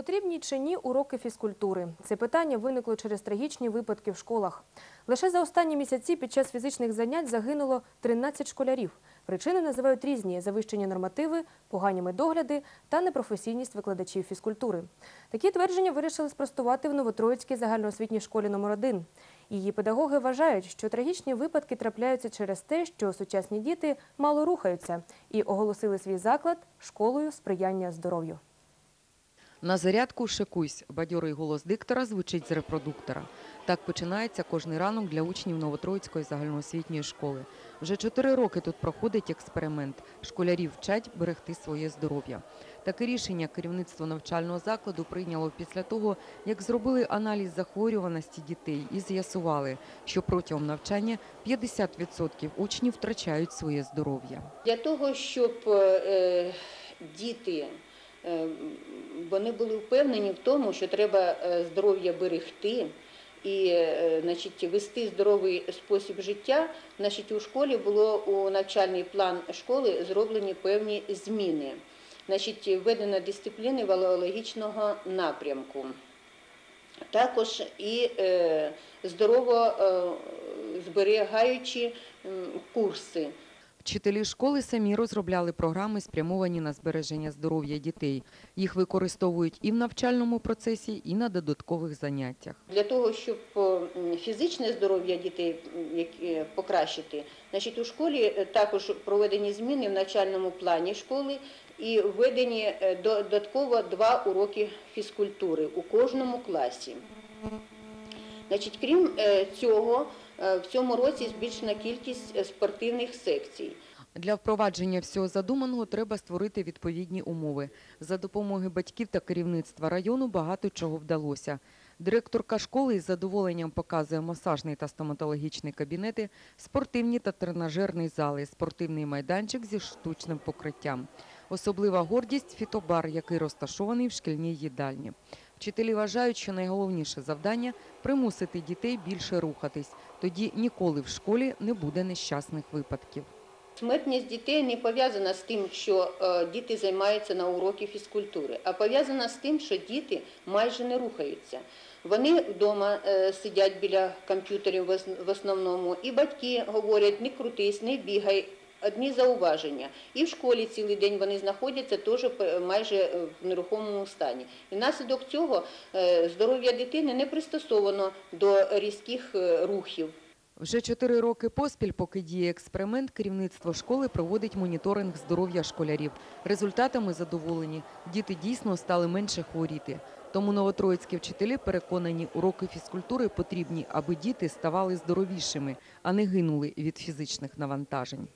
Потрібні чи ні уроки фізкультури? Це питання виникло через трагічні випадки в школах. Лише за останні місяці під час фізичних занять загинуло 13 школярів. Причини називають різні – завищені нормативи, погані медогляди та непрофесійність викладачів фізкультури. Такі твердження вирішили спростувати в Новотроїцькій загальноосвітній школі номер 1 Її педагоги вважають, що трагічні випадки трапляються через те, що сучасні діти мало рухаються і оголосили свій заклад школою сприяння здоров'ю. На зарядку шикуйсь. Бадьорий голос диктора звучить з репродуктора. Так починається кожний ранок для учнів Новотроїцької загальноосвітньої школи. Вже чотири роки тут проходить експеримент. Школярів вчать берегти своє здоров'я. Таке рішення керівництво навчального закладу прийняло після того, як зробили аналіз захворюваності дітей і з'ясували, що протягом навчання 50% учнів втрачають своє здоров'я. Для того, щоб е, діти вони були впевнені в тому, що треба е, здоров'я берегти і е, значить, вести здоровий спосіб життя, значить, у школі було у навчальний план школи зроблені певні зміни. Значить, введено дисципліни валеологічного напрямку. Також і е, здорово е, зберігаючі курси. Вчителі школи самі розробляли програми, спрямовані на збереження здоров'я дітей. Їх використовують і в навчальному процесі, і на додаткових заняттях. Для того, щоб фізичне здоров'я дітей покращити, значить, у школі е, також проведені зміни в навчальному плані школи і введені е, додатково два уроки фізкультури у кожному класі. Значить, крім е, цього, е, в цьому році збільшена кількість е, спортивних секцій. Для впровадження всього задуманого треба створити відповідні умови. За допомогою батьків та керівництва району багато чого вдалося. Директорка школи із задоволенням показує масажний та стоматологічний кабінети, спортивні та тренажерні зали, спортивний майданчик зі штучним покриттям. Особлива гордість – фітобар, який розташований в шкільній їдальні. Вчителі вважають, що найголовніше завдання – примусити дітей більше рухатись. Тоді ніколи в школі не буде нещасних випадків. Смертність дітей не пов'язана з тим, що е, діти займаються на уроки фізкультури, а пов'язана з тим, що діти майже не рухаються. Вони вдома е, сидять біля комп'ютерів в основному, і батьки говорять, не крутись, не бігай. Одні зауваження. І в школі цілий день вони знаходяться теж е, майже е, в нерухомому стані. І внаслідок цього е, здоров'я дитини не пристосовано до різких рухів. Вже чотири роки поспіль, поки діє експеримент, керівництво школи проводить моніторинг здоров'я школярів. Результатами задоволені. Діти дійсно стали менше хворіти. Тому новотроїцькі вчителі переконані, уроки фізкультури потрібні, аби діти ставали здоровішими, а не гинули від фізичних навантажень.